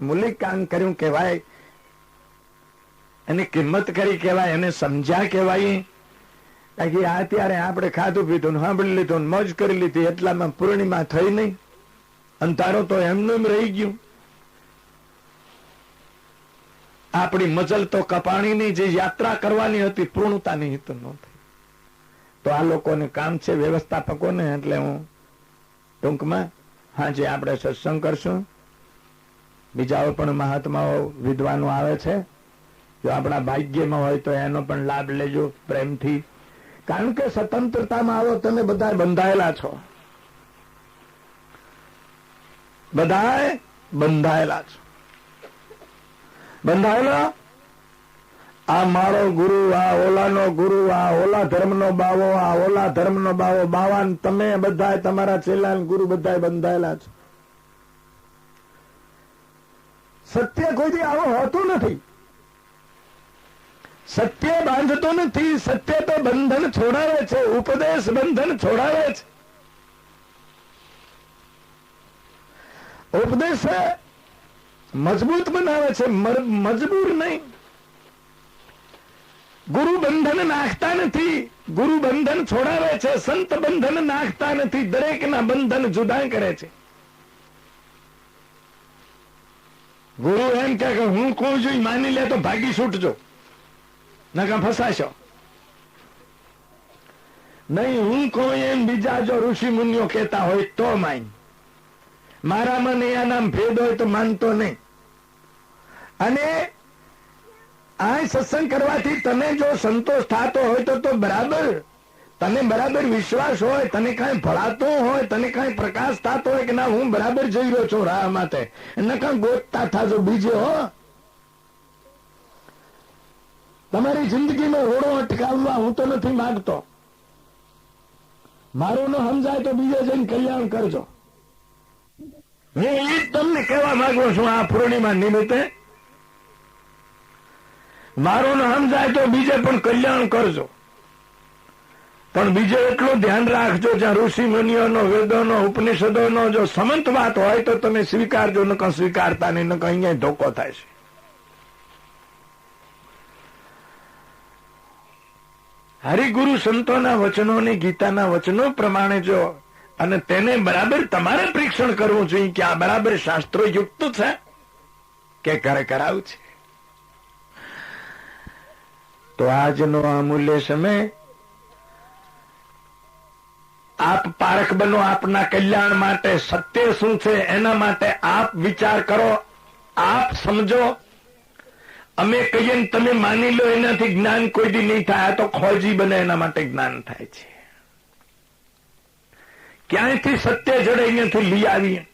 મૂલિકાંગ કર્યું કહેવાય, એની કિંમત કરી કહેવાય, એને સમજ્યા કહેવાય. બાકી આ ત્યારે આપણે ખાધું પીધું સાંભળી લીધું મોજ કરી લીધી, એટલામાં પૂર્ણિમા થઈ નહીં. અંધારો તો એમનું રહી ગયું. આપણી મજલ તો કપાણીની જે યાત્રા કરવાની હતી, પૂર્ણતાની હિત નહોતી તો આ લોકોને કામ છે વ્યવસ્થાપકોને, એટલે હું ટૂંકમાં, હાજે આપણે સત્સંગ કરશું. બીજાઓ પણ મહાત્માઓ વિદ્વાનો આવે છે? જો આપણા ભાગ્યમાં હોય તો એનો પણ લાભ લેજો પ્રેમથી. કારણ કે સ્વતંત્રતામાં આવો તમે બધા બંધાયેલા છો. બધા બંધાયેલા છો. બંધાયેલા? આ મારો ગુરુ, આ ઓલાનો ગુરુ, આ ઓલા ધર્મનો બાવો, આ ઓલા ધર્મનો બાવો, બાવાન, તમે બધા તમારા ચેલા ગુરુ બધા બંધાયેલા છો. સત્ય કોઈથી આવું હોતું નથી. સત્ય બાંધતું નથી, સત્ય તો બંધન છોડાવે છે, ઉપદેશ બંધન છોડાવે છે. ઉપદેશ મજબૂત બનાવે છે મજબૂર નહીં. ગુરુ બંધન નાખતા નથી, ગુરુ બંધન છોડાવે છે, સંત બંધન નાખતા નથી, દરેકના બંધન જુદા કરે છે. ગુરુ એમ કે હું કોણ છું માની લે તો ભાગી છૂટજો. નકા ફસાશો. નહીં, હું કોણ એમ બીજા જો ઋષિ મુનિઓ કહેતા હોય તો માન. મારામાં ને આ નામ ભેદ હોય તો માનતો નહીં. અને આ સત્સંગ કરવાથી તને જો સંતોષ થતો હોય તો બરાબર. તને બરાબર વિશ્વાસ હોય, તને કાંઈ ભળાતો હોય, તને કાંઈ પ્રકાશ થતો હોય કે ના, હું બરાબર જઈ રહ્યો છું રાહ માટે. એને કાંઈ ગોતતા થાજો બીજે, હો. તમારી જિંદગીનો ઓળો અટકાવવા હું તો નથી માંગતો. મારું ન સમજાય તો બીજે જઈને કલ્યાણ કરજો. હું એ તમને કહેવા માંગુ છું આ પૂર્ણિમા નિમિત્તે. મારું ન સમજાય તો બીજે પણ કલ્યાણ કરજો. પણ બીજે એટલું ધ્યાન રાખજો જ્યાં ઋષિ મુનિઓનો વેદોનો, ઉપનિષદોનો જો સમંત વાત હોય તો તમે સ્વીકારજો નકર સ્વીકારતા નહીં નકર અહીંયા ધોકો થાય છે. હરિગુરુ સંતોના વચનોની ગીતાના વચનો પ્રમાણે જો અને તેને બરાબર તમારે પરીક્ષણ કરવું જોઈએ કે આ બરાબર શાસ્ત્રો યુક્ત છે કે ઘરે કરાવું છે? તો આજનો અમૂલ્ય સમય પારખ બનો આપના કલ્યાણ માટે. સત્ય શું છે એના માટે આપ વિચાર કરો. આપ સમજો. અમે કહીએ ને તમે માની લો એનાથી જ્ઞાન કોઈ દી નહીં થાય. તો ખોજી બને એના માટે જ્ઞાન થાય છે. ક્યાંયથી સત્ય જડે અહીંયાથી લઈ આવીએ?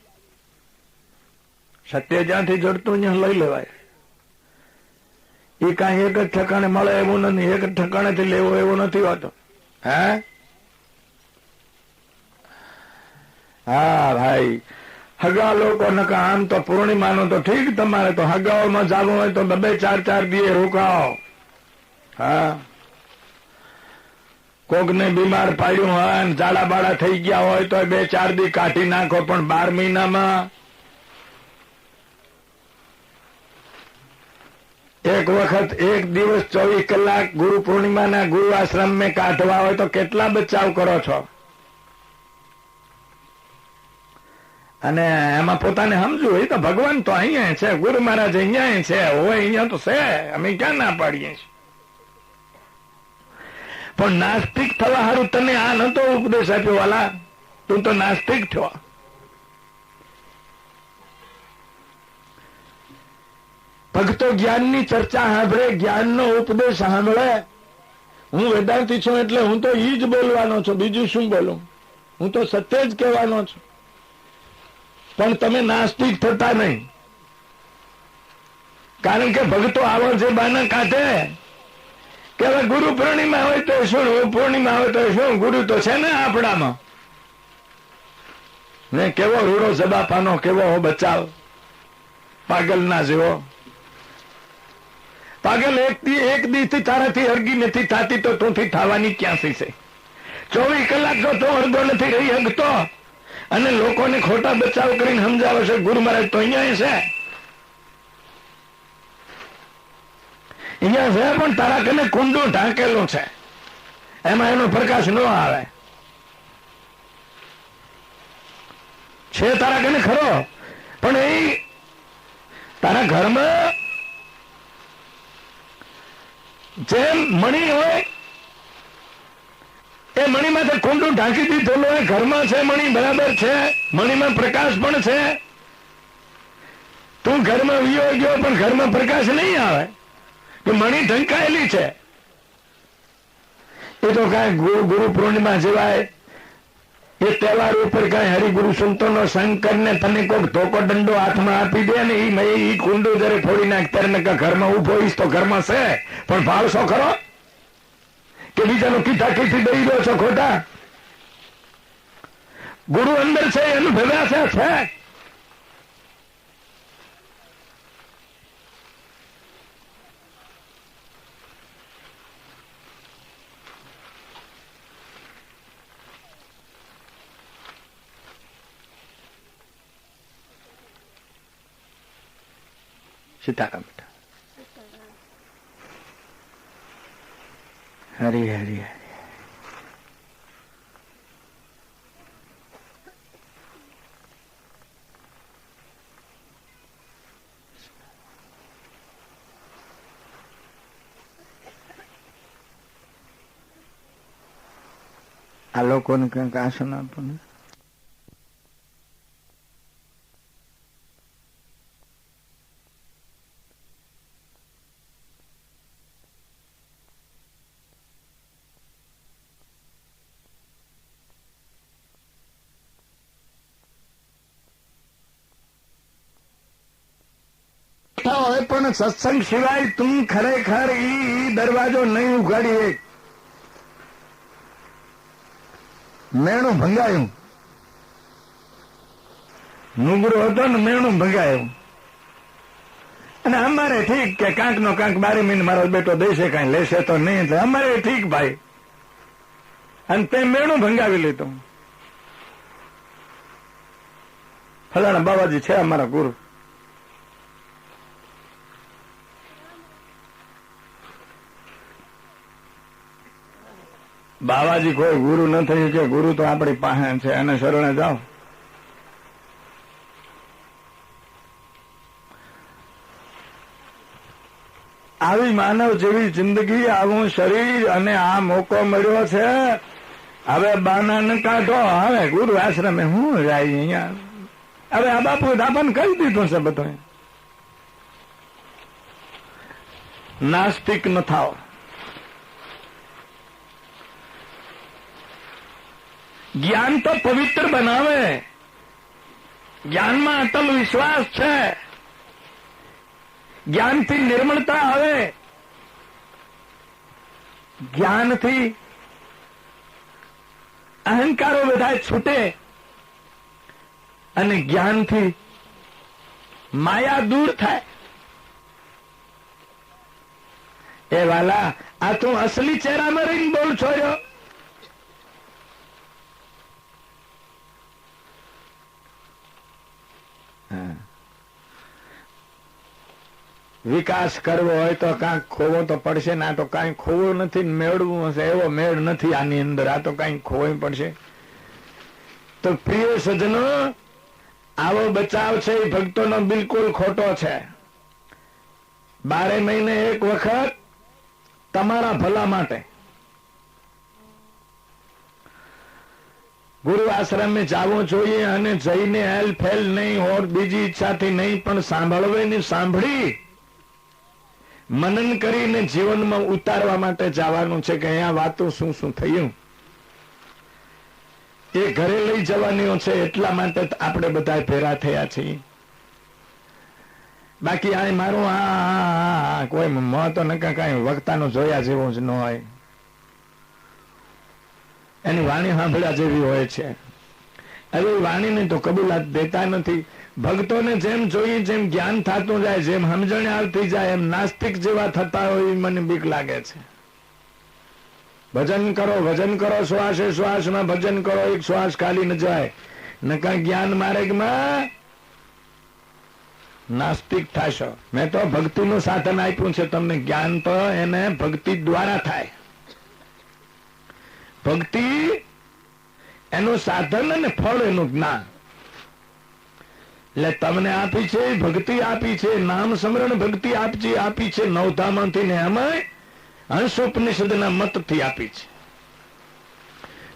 સત્ય જ્યાંથી જડતું અહીંયા લઈ લેવાય. એ કાંઈ એક જ ઠેકાણે મળે એવું નથી. એક જ ઠેકાણેથી લેવો એવો નથી હોતો. હે? હા, ભાઈ. હગા લોકો નકા આમ તો પૂર્ણિમાનો તો ઠીક તમારે, તો હગાઓમાં જવું હોય તો બે ચાર ચાર દીએ રોકાઓ. હા. કોકને બીમાર પાડ્યું હોય ને ઝાડા બાળા થઈ ગયા હોય તો બે ચાર દી કાઢી નાખો, પણ બાર મહિનામાં એક વખત, એક દિવસ ચોવીસ કલાક ગુરુ પૂર્ણિમાના ગુરુ આશ્રમ મેં કાઢવા હોય તો કેટલા બચાવ કરો છો? અને એમાં પોતાને સમજવું એ તો ભગવાન તો અહીંયા છે, ગુરુ મહારાજ અહીંયા છે, હોય અહીંયા તો છે, અમે ક્યાં ના પાડીએ છીએ? પણ નાસ્તિક થવા હારું તને આ નતો ઉપદેશ આપ્યો, વાલા. તું તો નાસ્તિક થયો. ભક્તો જ્ઞાનની ચર્ચા સાંભળે, જ્ઞાનનો ઉપદેશ સાંભળે. હું વેદાંતિ છું એટલે હું તો ઈ જ બોલવાનો છું, બીજું શું બોલું? હું તો સત્ય જ કહેવાનો છું. પણ તમે નાસ્તિક થતા નહીં. કારણ કે ભક્તો આવો છે બાના કાંઠે કે હવે ગુરુ પૂર્ણિમા હોય તો શું પૂર્ણિમા હોય તો શું, ગુરુ તો છે ને આપણામાં. ને કેવો રૂડો જબાપાનો, કેવો બચાવ. પાગલ ના જેવો. પાગલ એક દી એક દી થી તારાથી હરગી નથી થતી તો તુંથી થવાની ક્યાંથી છે? ચોવીસ કલાક તો તું અડધો નથી રહી હકતો અને લોકોને ખોટા બચાવ કરીને સમજાવે છે, ગુરુ મહારાજ, તો અહીંયા છે. અહીંયા છે, પણ તારા કને કુંડું ઢાંકેલું છે. એમાં એનો પ્રકાશ ન આવે. છે તારા કને ખરો? પણ એ તારા ઘરમાં જેમ મણી હોય એ મણીમાં કુંડું ઢાંકી દીધેલું હોય ઘરમાં છે મણી, બરાબર છે? મણીમાં પ્રકાશ પણ છે. તું ઘરમાં વિયો ગયો, પણ ઘરમાં પ્રકાશ નહીં આવે. કે મણી ઢંકાયેલી છે. એ તો કાંઈ ગુરુ પૂર્ણિમા સિવાય એ તહેવાર ઉપર કઈ હરિગુરુ સંતોનો સંગ કરીને તને કોઈક ધોકો દંડો હાથમાં આપી દે ને એ કુંડું જયારે ફોડી નાખ ત્યારે ઘરમાં ઊભો તો ઘરમાં છે, પણ ભાવશો ખરો? કે બીજાનું કીધા કીધી દઈ દો છો ખોટા. ગુરુ અંદર છે ભેગા છે છે. સીતારામ હરી હરી આ લોકોને કંઈક આસન આપો ને હોય સત્સંગ સિવાય તું ખરેખર ઈ દરવાજો નહીં ઉઘાડી મેણું ભંગાયું. નુગરો હતો ને મેણું ભંગાયું. અને અમારે ઠીક કે કાંક નો કાંક બારે મહિને મારો બેટો દેશે કાંઈ, લેશે તો નહીં અમારે ઠીક ભાઈ. અને તે મેણું ભંગાવી લીધું. ફલાણા બાબાજી છે અમારા ગુરુ. બાવાજી, કોઈ ગુરુ ન કે ગુરુ તો આપણી પાસે છે, એને શરણે જાઓ. આવી માનવ જેવી જિંદગી, આવું શરીર અને આ મોકો મળ્યો છે. હવે બાના ન કાઢો. હવે ગુરુ આશ્રમે હું જાય અહીંયા? હવે આ બાપુ દાપન કહી દીધું છે બધું નાસ્તિક ન થાવ જ્ઞાન તો પવિત્ર બનાવે. જ્ઞાનમાં અટલ વિશ્વાસ છે. જ્ઞાનથી નિર્મળતા આવે. જ્ઞાનથી અહંકારો બધા છૂટે. અને જ્ઞાનથી માયા દૂર થાય. એ વાલા, આ તું અસલી ચહેરામાં રહીને બોલ છો વિકાસ કરવો હોય તો કાંઈક ખોવો તો પડશે ને તો કાંઈ ખોવો નથી મેળવું હશે, એવો મેળ નથી આની અંદર. આ તો કાંઈ ખોવાય પડશે. તો પ્રિય સજનો આવો બચાવ છે એ ભક્તોનો બિલકુલ ખોટો છે. બારે મહિને એક વખત તમારા ભલા માટે. ગુરુ આશ્રમે જવો જોઈએ અને જઈને હેલ ફેલ નહીં હોર બીજી ઈચ્છાથી નહીં, પણ સાંભળવે સાંભળી મનન કરીને જીવનમાં ઉતારવા માટે જવાનું છે કે અહીંયા વાતો શું શું થયું? એ ઘરે લઈ જવાની છે એટલા માટે આપણે બધા ભેરા થયા છીએ. બાકી આ મારું આ કોઈ મહત્વ નકા કઈ વક્તાનું જોયા જેવું જ ન હોય. એની વાણી સાંભળ્યા જેવી હોય છે. હવે વાણીને તો કબૂલાત દેતા નથી. ભક્તોને જેમ જોઈએ જેમ જ્ઞાન થતું જાય, જેમ સમજણ આવતી જાય, એમ નાસ્તિક જેવા થતા હોય મને બીક લાગે છે. ભજન કરો ભજન કરો, શ્વાસે શ્વાસમાં ભજન કરો, એક શ્વાસ ખાલી ન જાય. નકા જ્ઞાન માર્ગમાં નાસ્તિક થશો. મેં તો ભક્તિનું સાધન આપ્યું છે, તમને જ્ઞાન તો એને ભક્તિ દ્વારા થાય. ભક્તિ એનું સાધન અને ફળ એનું જ્ઞાન. એટલે તમને આપી છે, ભક્તિ આપી છે, નામ સ્મરણ ભક્તિ આપજી, આપી છે નવધામાંથી ને એમાં હંસોપનિષદના મતથી આપી છે.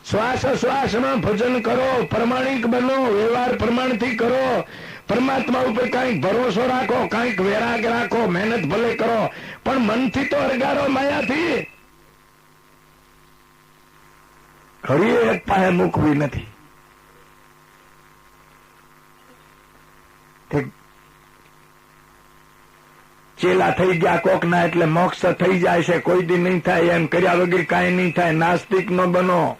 શ્વાસ શ્વાસમાં ભજન કરો, પ્રમાણિક બનો, વ્યવહાર પ્રમાણથી કરો, પરમાત્મા ઉપર કંઈક ભરોસો રાખો, કંઈક વેરાગ રાખો, મહેનત ભલે કરો, પણ મનથી તો અરગારો માયાથી. ઘડીએ એક પાસે મૂકવી નથી એક ચેલા થઈ ગયા કોકના એટલે મોક્ષ થઈ જાય છે, કોઈ દી નહીં થાય, એમ કર્યા વગર કાંઈ નહીં થાય, નાસ્તિક ન બનો.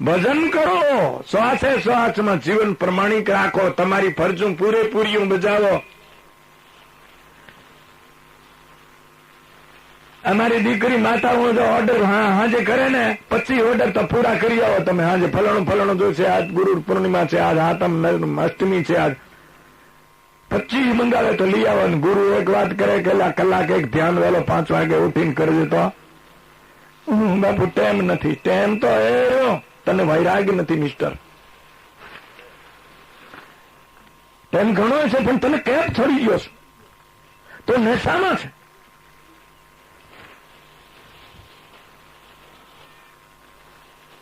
ભજન કરો, શ્વાસે શ્વાસમાં જીવન પ્રમાણિક રાખો, તમારી ફરજું પૂરેપૂરી બજાવો. અમારી દીકરી માતાઓ જો ઓર્ડર હા, હાજે કરે ને, પછી ઓર્ડર તો પૂરા કરી આવો તમે. હાજે ફલાણું ફલાણું જોશે આજ ગુરુ પૂર્ણિમા છે, આજ હાતમ અષ્ટમી છે, આજ પચીસ મંગાવે તો લઈ આવવાનું ગુરુ એક વાત કરે કે કલાક એક ધ્યાન વેલો પાંચ વાગે ઉઠીને કરજે તો. બાપુ ટેમ નથી. ટેમ તો એ તને વૈરાગ નથી, મિસ્ટર. ટેમ ઘણો છે, પણ તને કેમ છોડી ગયો છે. તો નશામાં છે.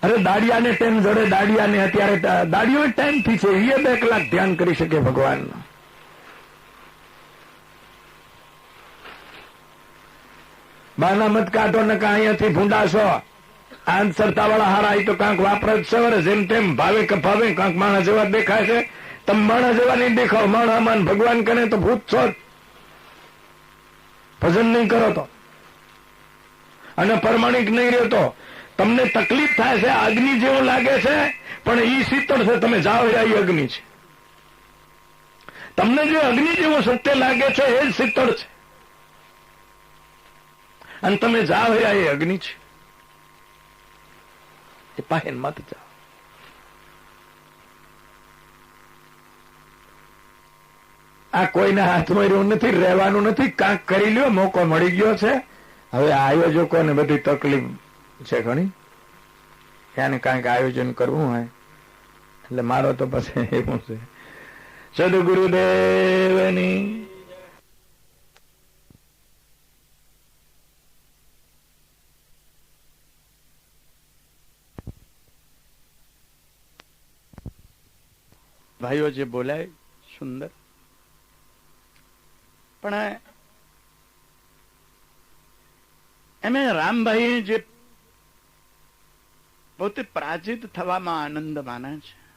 અરે દાડિયાને ટેમ જોડે, દાડિયાને અત્યારે દાડિયો ટાઈમથી છે એ બે કલાક ધ્યાન કરી શકે ભગવાન બાના મત કાઢો ને કા અહીંયાથી ભૂંડાશો. આંસરતા વાળા હારા એ તો કાંક વાપરે જ સવારે જેમ તેમ ભાવે કે ભાવે, કાંક માણસ જેવા દેખાય છે. તમે માણસ જેવા નહીં દેખાવ, માણા માન ભગવાન કરે તો ભૂત છો ભજન નહીં કરો તો. અને પ્રમાણિક નહીં રહેતો તમને તકલીફ થાય છે, અગ્નિ જેવો લાગે છે, પણ ઈ શીતળ છે, તમે જાઓ એ અગ્નિ છે. તમને જે અગ્નિ જેવો સત્ય લાગે છે, એ જ શીતળ છે. અને તમે જાઓ એ અગ્નિ છે. એ પાહેન મત જાઓ. આ કોઈના હાથમાં રહ્યું નથી, રહેવાનું નથી, કાંક કરી લ્યો, મોકો મળી ગયો છે. હવે આયોજકોને બધી તકલીફ છે ઘણી. એને કાંઈક આયોજન કરવું હોય, એટલે મારો તો પછી એવું છે. સદગુરુદેવની ભાઈઓ જે બોલાય, સુંદર. પણ એમે રામભાઈ જે પોતે પ્રાચિત થવામાં આનંદ માને છે.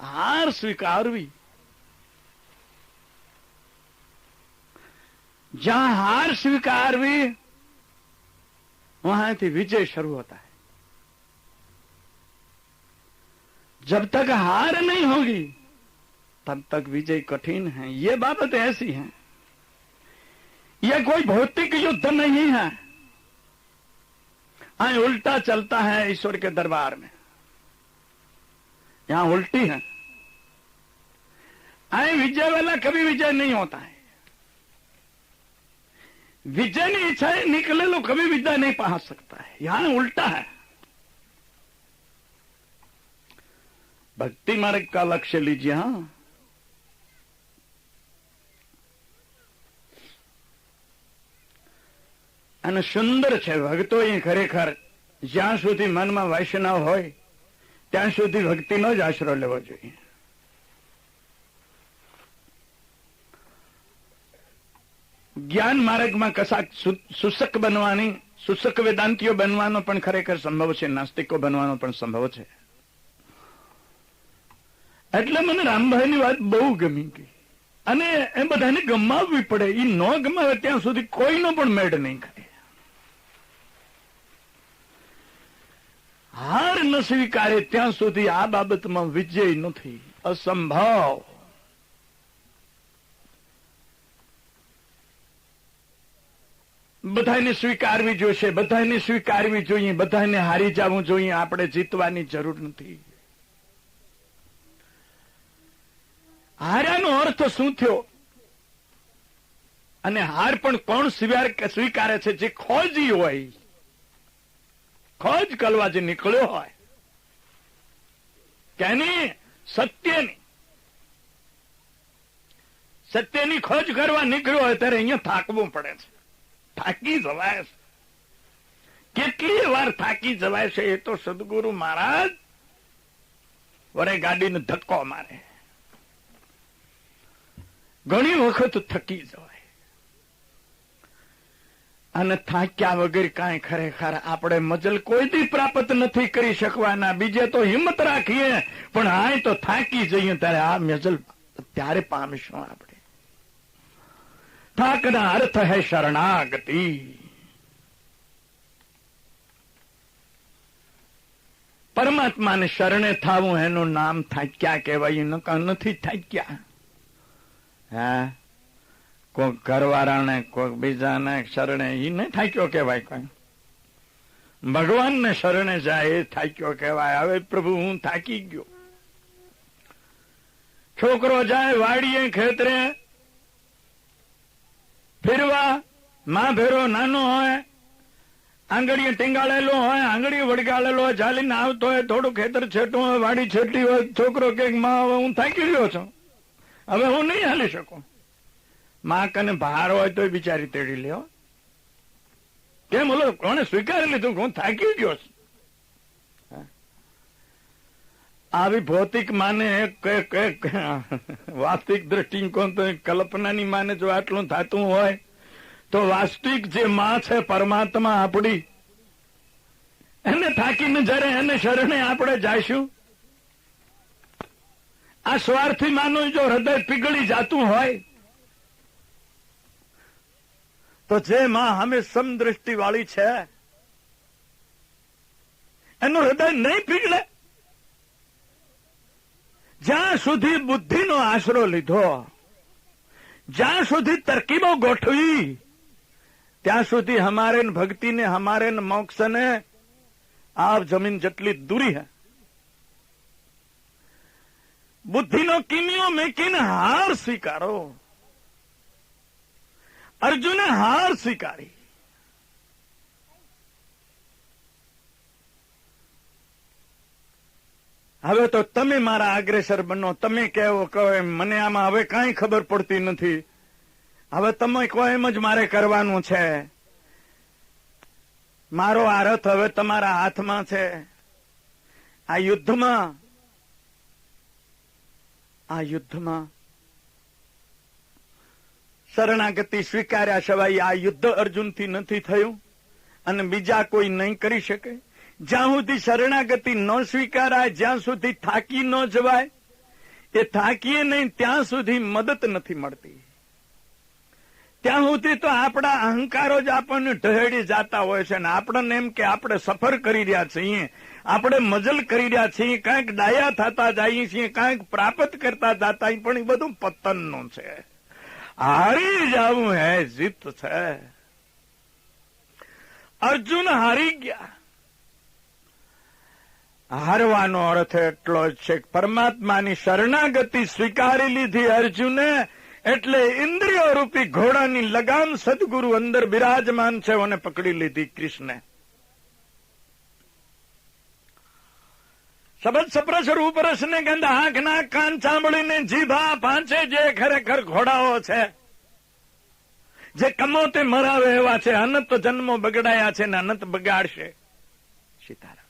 હાર સ્વીકારવી. જ્યાં હાર સ્વીકારવી, વહાથી વિજય શરૂ હોતા जब तक हार नहीं होगी, तब तक विजय कठिन है। ये बाबत ऐसी है। यह कोई भौतिक युद्ध नहीं है। आए उल्टा चलता है ईश्वर के दरबार में। यहाँ उल्टी है। आए विजय वाला कभी विजय नहीं होता है। विजय नहीं इच्छा निकले लो कभी विजय नहीं पहुँच सकता है। यहाँ उल्टा है। भक्ति मार्ग का लक्ष्य लीजिए हाँ અને સુંદર છે ભક્તો એ ખરેખર જ્યાં સુધી મનમાં વૈષ્ણવ હોય ત્યાં સુધી ભક્તિનો જ આશરો લેવો જોઈએ જ્ઞાન માર્ગમાં કશાક સુસક બનવાની સુસક વેદાંતિઓ બનવાનો પણ ખરેખર સંભવ છે નાસ્તિકો બનવાનો પણ સંભવ છે એટલે મને રામભાઈની વાત બહુ ગમી ગઈ. અને એ બધાને ગમાવવી પડે. એ ન ગમાવે ત્યાં સુધી કોઈનો પણ મેળ નહીં ખાય. હાર ન સ્વીકારે ત્યાં સુધી આ બાબતમાં વિજય નથી. અસંભવ. બધાને સ્વીકારવી જોઈશે બધાને સ્વીકારવી જોઈએ, બધાને હારી જવું જોઈએ. આપણે જીતવાની જરૂર નથી. હાર્યાનો અર્થ શું થયો? અને હાર પણ કોણ સ્વીકારે છે? જે ખોજી હોય. ખોજ કલવા જે નીકળ્યો હોય. કેની? સત્યની. સત્યની ખોજ કરવા નીકળ્યો હોય ત્યારે અહીંયા થાકવું પડે છે. થાકી જવાય છે. કેટલી વાર થાકી જવાય છે એ તો સદગુરુ મહારાજ. વરે ગાડીને ધક્કો મારે. ઘણી વખત થકી જવાય અને થાક્યા વગર કાંઈ ખરેખર આપણે મજલ કોઈ દી પ્રાપ્ત નથી કરી શકવાના. બીજે તો હિંમત રાખીએ, પણ હાય તો થાકી જઈએ ત્યારે આ મજલ ત્યારે પામીશું આપણે. થાકના અર્થ હે શરણાગતિ. પરમાત્માને શરણે થાવું, એનું નામ થાક્યા કહેવાય નથી થાક્યા. હા? કોઈક ઘરવાળાને કોઈક બીજાને શરણે એ નહીં થાક્યો કહેવાય કોઈ ભગવાનને શરણે જાય એ થાક્યો કહેવાય. હવે પ્રભુ, હું થાકી ગયો. છોકરો જાય વાડીએ, ખેતરે, ફેરવા, માં ભેરો નાનો હોય, આંગળીએ ટીંગાળેલો હોય આંગળીએ વળગાળેલો હોય ચાલીને આવતો હોય, થોડું ખેતર છેટું હોય, વાડી છેટી હોય, છોકરો કે, માં હું થાકી ગયો છું. હવે હું નહીં હાલી શકું. માં કને ભાર હોય તો બિચારી તેડી લ્યો કેમ બોલો કોણે સ્વીકારી લીધું હું થાકી ગયો આવી ભૌતિક માને વાસ્તવિક દ્રષ્ટિકોણ તો કલ્પનાની માને જો આટલું થતું હોય, તો વાસ્તવિક જે માં છે પરમાત્મા આપણી, એને થાકીને જયારે એને શરણે આપણે જાશું આ સ્વાર્થી માનું જો હૃદય પીગળી જાતું હોય, તો જે માં હમે સમદ્રષ્ટિ વાળી છે, એનું હૃદય નહીં પીગળે. જ્યાં સુધી બુદ્ધિનો આશરો લીધો, જ્યાં સુધી તરકીબો ગોઠવી, ત્યાં સુધી હમારે ભક્તિને હમારે મોક્ષને આપ જમીન જેટલી દૂરી હે. બુદ્ધિનો કિમિયો મેકીને હાર સ્વીકારો. અર્જુને હાર સ્વીકારી. હવે તો તમે મારા અગ્રેસર બનો, તમે કહેવો, કહો એમ. મને આમાં હવે કાંઈ ખબર પડતી નથી. હવે તમે કહો એમ જ મારે કરવાનું છે. મારો આ રથ હવે તમારા હાથમાં છે. આ યુદ્ધમાં આ યુદ્ધમાં શરણાગતિ સ્વીકાર્યા સિવાય આ યુદ્ધ અર્જુનથી નથી થયું અને બીજા કોઈ નહીં કરી શકે. જ્યાં સુધી શરણાગતિ ન સ્વીકારાય, જ્યાં સુધી થાકી ન જવાય, એ થાકીએ નહીં, ત્યાં સુધી મદદ નથી મળતી. ત્યાં સુધી તો આપણા અહંકારો જ આપણને ઢહેડી જતા હોય છે અને આપણને એમ કે આપણે સફર કરી રહ્યા છીએ. આપણે મજલ કરી રહ્યા છીએ, કાંઈક ડાયા થતા જઈએ છીએ, કાંઈક પ્રાપ્ત કરતા જતા પણ એ બધું પતનનું છે. હારી જવું હે, જીત છે. અર્જુન હારી ગયા. હારવાનો અર્થ એટલો જ છે પરમાત્માની શરણાગતિ સ્વીકારી લીધી અર્જુને, એટલે ઇન્દ્રિયો રૂપી ઘોડાની લગામ સદગુરુ અંદર બિરાજમાન છે, અને પકડી લીધી કૃષ્ણે. શબદ સપ્રસ રૂપ રસ ને ગંધ આંખ ના કાન સાંભળીને જીભા પાંચે જે ખરેખર ઘોડાઓ છે. જે કમોતે મરાવે એવા છે, અનંત જન્મો બગડાયા છે ને અનંત બગાડશે. સીતારામ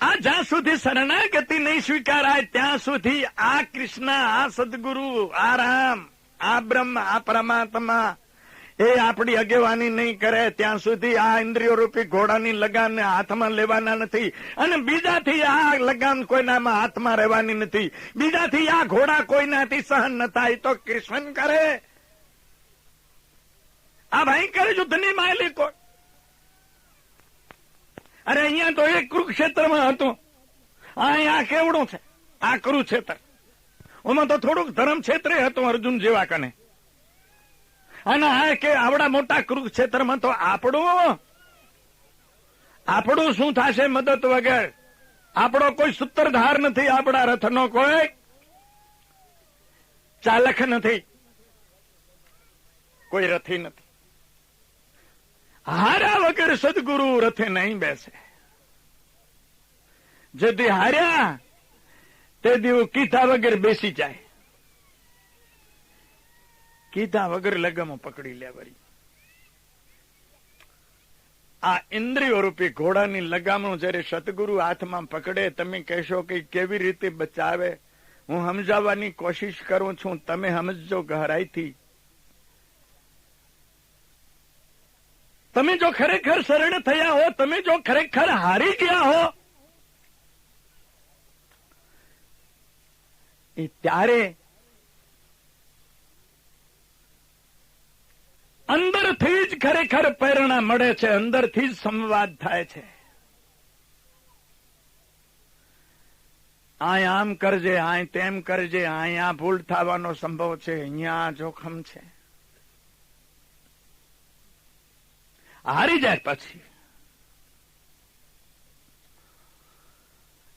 આ જ્યાં સુધી શરણાગતિ નહીં સ્વીકારાય, ત્યાં સુધી આ કૃષ્ણ, આ સદગુરુ, આ રામ, આ બ્રહ્મ, આ પરમાત્મા એ આપણી આગેવાની નહીં કરે, ત્યાં સુધી આ ઇન્દ્રિયો રૂપી ઘોડાની લગાન હાથમાં લેવાના નથી. અને બીજાથી આ લગામ કોઈનામાં હાથમાં રહેવાની નથી. બીજાથી આ ઘોડા કોઈનાથી સહન ન થાય, તો કૃષ્ણ કરે. આ ભયંકર યુદ્ધની માયલી કોઈ અરે અહીંયા તો એક કુરુક્ષેત્રમાં હતું. અહીંયા કેવડું છે? આ કુરુક્ષેત્ર ઓમાં તો થોડુંક ધર્મ ક્ષેત્રે હતું અર્જુન જેવા કને. અને આ કે આવડા મોટા કુરુક્ષેત્રમાં તો આપણું? આપણું શું થશે મદદ વગર? આપણો કોઈ સૂત્રધાર નથી આપણા રથનો કોઈ? ચાલક નથી. કોઈ રથી નથી. હાર્યા વગર સદગુરુ રથે નહીં બેસે. જેથી હાર્યા, તે દીવ કીધા વગર બેસી જાય. કીધા વગર લગામો પકડી લે વળી. આ ઇન્દ્રિયો રૂપી ઘોડાની લગામો જયારે સતગુરુ હાથમાં પકડે, તમે કહેશો કે કેવી રીતે બચાવે? હું સમજાવવાની કોશિશ કરું છું. તમે સમજજો ગહરાઈથી. તમે જો ખરેખર શરણ થયા હો, તમે જો ખરેખર હારી ગયા હો, એ ત્યારે અંદરથી જ ખરેખર પ્રેરણા મળે છે, અંદરથી જ સંવાદ થાય છે. આય આમ કરજે, આય તેમ કરજે અહીંયા ભૂલ થવાનો સંભવ છે, અહીંયા જોખમ છે. હારી જાય પછી.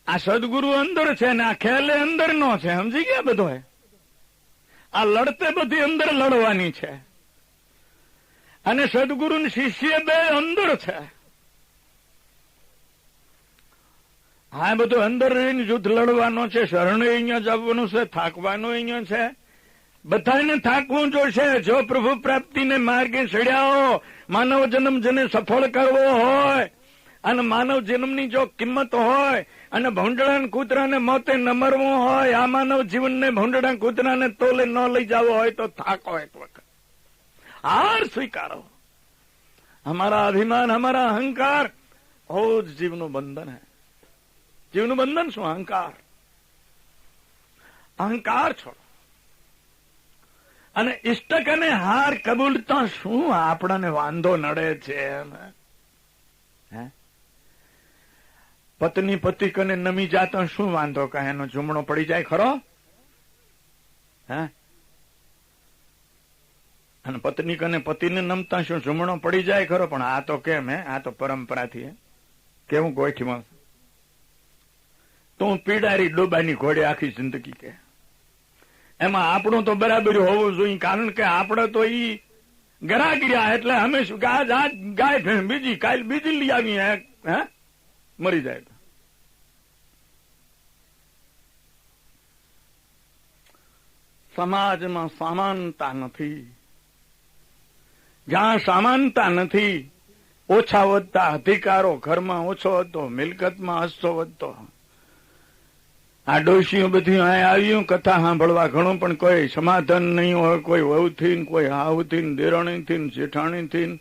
આ સદગુરુ અંદર છે ને, આ ખેલે અંદર નો છે, સમજી ગયા બધો આ લડતે બધી અંદર લડવાની છે. અને સદગુરુ શિષ્ય બે અંદર છે. હા બધું અંદર રહીને જૂથ લડવાનો છે, શરણ અહીંયા જવાનું છે, થાકવાનું અહીંયા છે. બધાને થાકવું જોશે. જો પ્રભુ પ્રાપ્તિને માર્ગે ચડ્યાઓ, માનવ જન્મ જેને સફળ કરવો હોય, અને માનવ જન્મની જો કિંમત હોય, અને ભૂંડળા કૂતરાને મોતે ન મરવું હોય, આ માનવ જીવનને ભૂંડળા કૂતરાને તોલે ન લઈ જવો હોય, તો થાકો એક વખત. હાર સ્વીકારો हमारा अभिमान, हमारा अहंकार, बहुत जीवનું બંધન है। જીવનું બંધન શું અહંકાર અહંકાર છોડો અને ઇષ્ટક અને હાર કબૂલતા શું આપણને વાંધો નડે છે એમ પત્ની પતિ કને નમી જાતા શું વાંધો કહે એનો ઝુમણો પડી જાય ખરો હે અને પત્ની અને પતિને નમતા શું જુમણો પડી જાય ખરો, પણ આ તો કેમ હે? આ તો પરંપરાથી કેવું ગોઠમાં હું પીડારી ડોબાની ઘોડે આખી જિંદગી કે. એમાં આપણું તો બરાબર હોવું જોઈએ, કારણ કે આપણે તો ઈ ગરા ગયા એટલે અમે શું કે આજ આજ ગાય બીજી, કાલ બીજી લઈ આવી હે મરી જાય સમાજમાં સમાનતા નથી. જ્યાં સમાનતા નથી, ઓછા વધતા અધિકારો ઘરમાં ઓછો હતો, મિલકતમાં હસ્તો વધતો. આ ડોશીઓ બધી અહીંયા આવ્યું, કથા સાંભળવા ઘણું, પણ કોઈ સમાધાન નહીં હોય, કોઈ વહુથી કોઈ હાવથી દેરણીથી જેઠાણીથી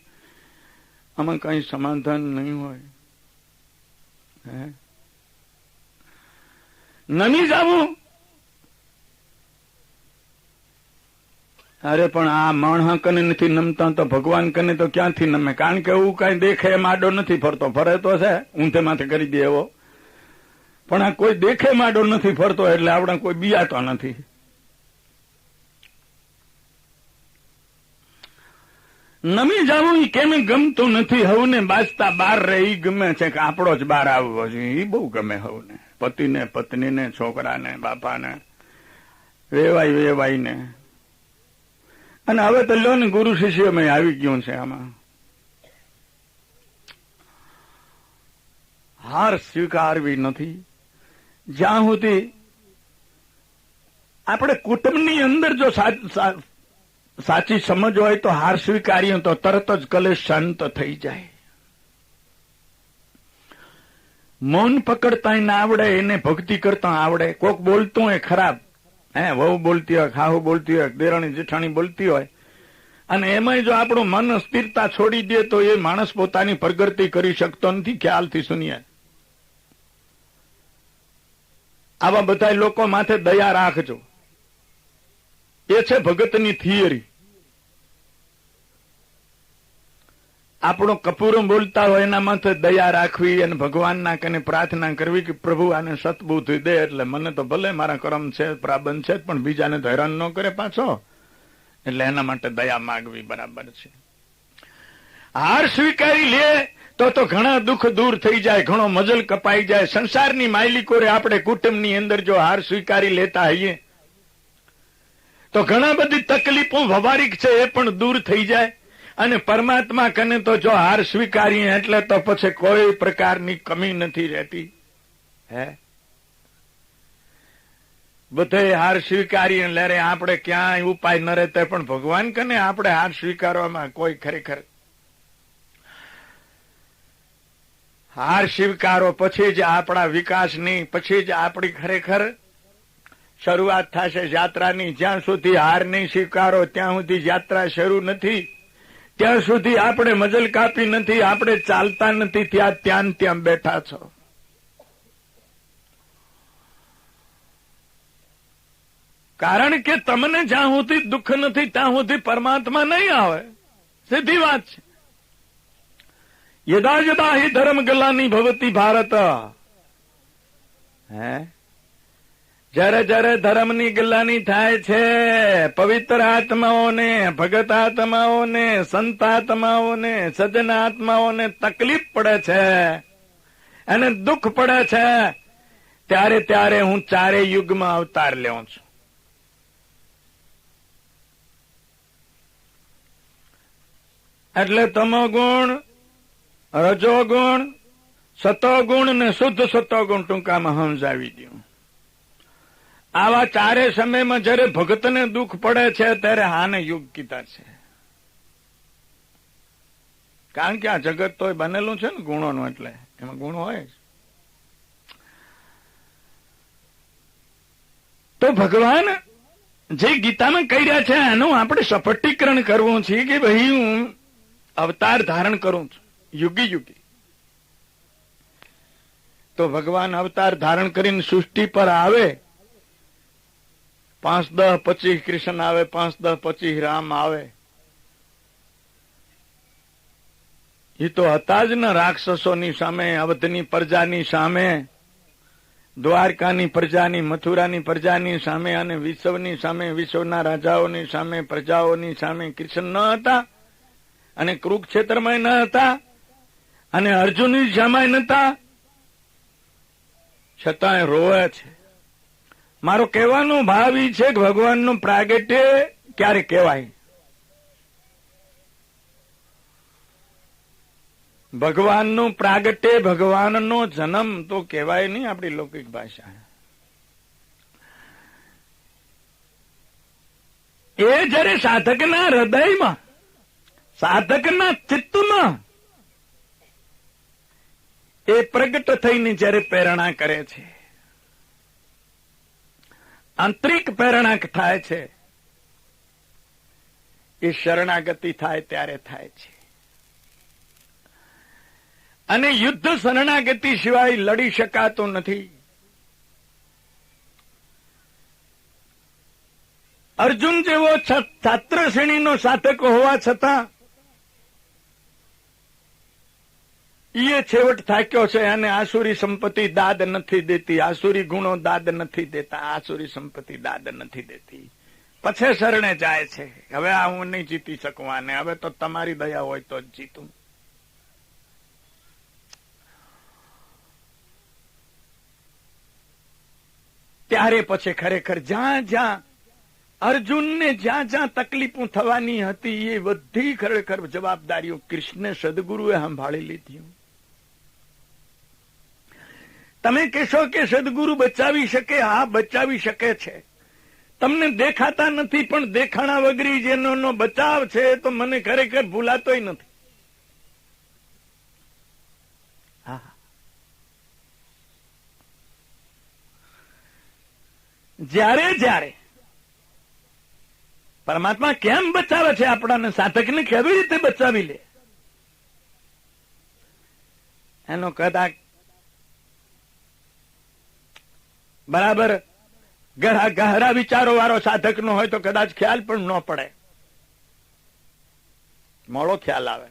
આમાં કઈ સમાધાન નહીં હોય. નમી જવું? અરે, પણ આ માણસ કને નથી નમતા તો ભગવાન કને તો ક્યાંથી નમે? કારણ કે એવું કઈ દેખે એમ નથી ફરતો. ફરે તો છે, ઊંધે માથે કરી દે એવો. પણ આ કોઈ દેખે માડો નથી ફરતો એટલે આપણે કોઈ બિયાતો નથી. નમી જવું કેમ ગમતું નથી હવને? બાજતા બાર રહે ઈ ગમે છે કે આપણો જ બાર આવવો જોઈએ. એ બહુ ગમે હવને. પતિને, પત્નીને, છોકરાને, બાપાને. વેવાય વેવાઈને અને હવે તો લો ને ગુરુ શિષ્યમાં આવી ગયું છે આમાં. હાર સ્વીકારવી નથી. જ્યાં સુધી આપણે કુટુંબની અંદર જો સાચી સમજ હોય તો હાર સ્વીકારીએ તો તરત જ કલેશ શાંત થઈ જાય. મૌન પકડતા ના આવડે, એને ભક્તિ કરતા આવડે. કોક બોલતું હોય ખરાબ. હે, વહુ બોલતી હોય, ખાહુ બોલતી હોય, દેરાણી જેઠાણી બોલતી હોય. અને એમાંય જો આપણું મન સ્થિરતા છોડી દે તો એ માણસ પોતાની પ્રગતિ કરી શકતો નથી, ખ્યાલથી સુનિએ. આવા બધા લોકો માથે દયા રાખજો. એ છે ભગતની થિયરી. આપણો કપૂરો બોલતા હોય એના માથે દયા રાખવી અને ભગવાનના કને પ્રાર્થના કરવી કે પ્રભુ આને સતબુદ્ધિ દે એટલે મને તો ભલે મારા કર્મ છે, પ્રાબંધ છે, પણ બીજાને તો હેરાન ન કરે પાછો. એટલે એના માટે દયા માગવી બરાબર છે. હાર સ્વીકારી લે તો તો ઘણા દુઃખ દૂર થઈ જાય, ઘણો મજલ કપાઈ જાય. સંસારની માયલીકોરે આપણે કુટુંબની અંદર જો હાર સ્વીકારી લેતા હઈએ, તો ઘણા બધી તકલીફો, વ્યવહારિક છે, એ પણ દૂર થઈ જાય. અને પરમાત્મા કને તો જો હાર સ્વીકારીએ એટલે તો પછી કોઈ પ્રકારની કમી નથી રહેતી. હે? બધે હાર સ્વીકારીએ લેરે આપણે ક્યાંય ઉપાય ન રહેતા, પણ ભગવાન કને આપણે હાર સ્વીકારવામાં કોઈ ખરેખર. હાર સ્વીકારો પછી જ આપણા વિકાસની, પછી જ આપણી ખરેખર શરૂઆત થશે. યાત્રાની જ્યાં સુધી હાર નહીં સ્વીકારો, ત્યાં સુધી યાત્રા શરૂ નથી. ત્યાં સુધી આપણે મજલ કાપી નથી, આપણે ચાલતા નથી. ત્યાં ત્યાં ત્યાં બેઠા છો. કારણ કે તમને જ્યાં સુધી દુઃખ નથી, ત્યાં સુધી પરમાત્મા નહીં આવે. સીધી વાત છે. યદા યદા હિ ધર્મ ગલાની ભવતી ભારત. હે? જ્યારે જ્યારે ધર્મની ગલ્લાની થાય છે, પવિત્ર આત્માઓને, ભગત આત્માઓને, સંત આત્માઓને, સજ્જન આત્માઓને તકલીફ પડે છે અને દુઃખ પડે છે, ત્યારે ત્યારે હું ચારે યુગમાં અવતાર લેઉં છું. એટલે તમો ગુણ, રજો ગુણ સતોગુણ ને શુદ્ધ સતોગુણ ટૂંકામાં સમજાવી દઉં. આવા ચારે સમયમાં જયારે ભક્તને દુઃખ પડે છે, ત્યારે હાને યુગ કીધા છે. કારણ કે આ જગત તો બનેલું છે ને ગુણોનું એટલે. એમાં ગુણ હોય તો ભગવાન જે ગીતામાં કહી રહ્યા છે, એનું આપણે સપટીકરણ કરવું છે કે ભાઈ હું અવતાર ધારણ કરું છું, યુગી યુગી. તો ભગવાન અવતાર ધારણ કરીને સૃષ્ટિ પર આવે પાંચ દસ પચીસ કૃષ્ણ આવે, પાંચ દસ પચીસ રામ આવે. એ તો હતા જ ને રાક્ષસોની સામે, અવધની પ્રજાની સામે, દ્વારકાની પ્રજાની, મથુરાની પ્રજાની સામે અને વિશ્વની સામે, વિશ્વના રાજાઓની સામે, પ્રજાઓની સામે કૃષ્ણ ન હતા અને કુરુક્ષેત્રમાં ન હતા અને અર્જુનની સામે નતા છતાંય રોવે છે. મારો કહેવાનો ભાવ ઈ છે કે ભગવાનનું પ્રાગટ્ય ક્યારે કહેવાય? ભગવાનનું પ્રાગટ્ય ભગવાનનો જન્મ તો કહેવાય નહીં આપણી લૌકિક ભાષા. એ જયારે સાધકના હૃદયમાં, સાધકના ચિત્તમાં એ પ્રગટ થઈને જ્યારે પ્રેરણા કરે છે આંતરિક પ્રેરણા થાય છે. એ શરણાગતિ થાય ત્યારે થાય છે. અને યુદ્ધ શરણાગતિ સિવાય લડી શકાતું નથી. અર્જુન જેવો છાત્ર શ્રેણીનો સાધક હોવા છતાં એ છેવટ થાક્યો છે અને આસુરી સંપત્તિ દાદ નથી દેતી. આસુરી ગુણો દાદ નથી દેતા. આસુરી સંપત્તિ દાદ નથી દેતી. પછી શરણે જાય છે. હવે આ હું નહીં જીતી શકું આને હવે તો તમારી દયા હોય તો જ જીતું. ત્યારે પછી ખરેખર જ્યાં જ્યાં અર્જુનને જ્યાં જ્યાં તકલીફો થવાની હતી, એ બધી ખરેખર જવાબદારીઓ કૃષ્ણ સદગુરુએ સંભાળી લીધી. તમે કહેશો કે સદગુરુ બચાવી શકે હા બચાવી શકે છે. તમને દેખાતા નથી પણ દેખાણા વગરી જેનો નો બચાવ છે તો મને ખરેખર ભૂલાતોય નથી. હા. જ્યારે જ્યારે પરમાત્મા કેમ બચાવે છે આપણાને? સાધકને કેવી રીતે બચાવી લે? એનો કદાચ બરાબર? ગહરા ગહરા વિચારો વાળો સાધક નો હોય તો કદાચ ખ્યાલ પણ ન પડે. મોડો ખ્યાલ આવે.